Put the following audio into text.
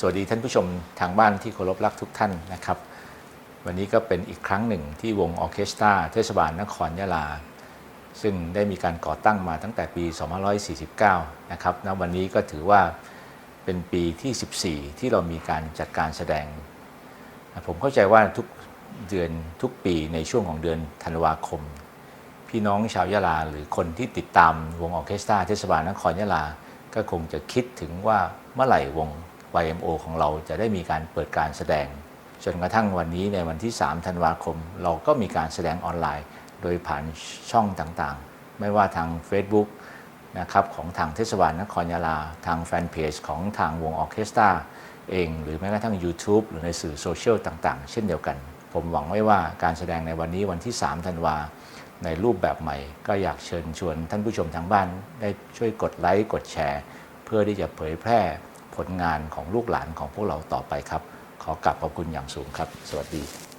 สวัสดีท่านผู้ชมทางบ้านที่เคารพรักทุกท่านนะครับ วันนี้ก็เป็นอีกครั้งหนึ่งที่วงออเคสตราเทศบาลนครยะลา ซึ่งได้มีการก่อตั้งมาตั้งแต่ปี 2549 นะครับณวันนี้ก็ถือว่าเป็นปีที่ 14 ที่เรามีการจัดการแสดง ผมเข้าใจว่าทุกเดือนทุกปีในช่วงของเดือนธันวาคม พี่น้องชาวยะลาหรือคนที่ติดตามวงออเคสตราเทศบาลนครยะลา ก็คงจะคิดถึงว่าเมื่อไหร่วง YMO ของเราจะได้มีการเปิดการแสดง จนกระทั่งวันนี้ในวันที่ 3 ธันวาคม เราก็มีการแสดงออนไลน์ โดยผ่านช่องต่างๆ ไม่ว่าทาง Facebook นะครับของทางเทศบาลนครยะลา ทางแฟนเพจของทางวงออเคสตราเอง หรือแม้กระทั่ง YouTube หรือในสื่อโซเชียลต่างๆ เช่นเดียวกัน ผมหวังไว้ว่าการแสดงในวันนี้วันที่ 3 ธันวาในรูปแบบใหม่ ก็อยากเชิญชวนท่านผู้ชมทางบ้านได้ช่วยกดไลค์กดแชร์ เพื่อที่จะเผยแพร่ ผลงานของลูกหลานของพวกเราต่อไปครับ ขอกลับขอบคุณอย่างสูงครับ สวัสดี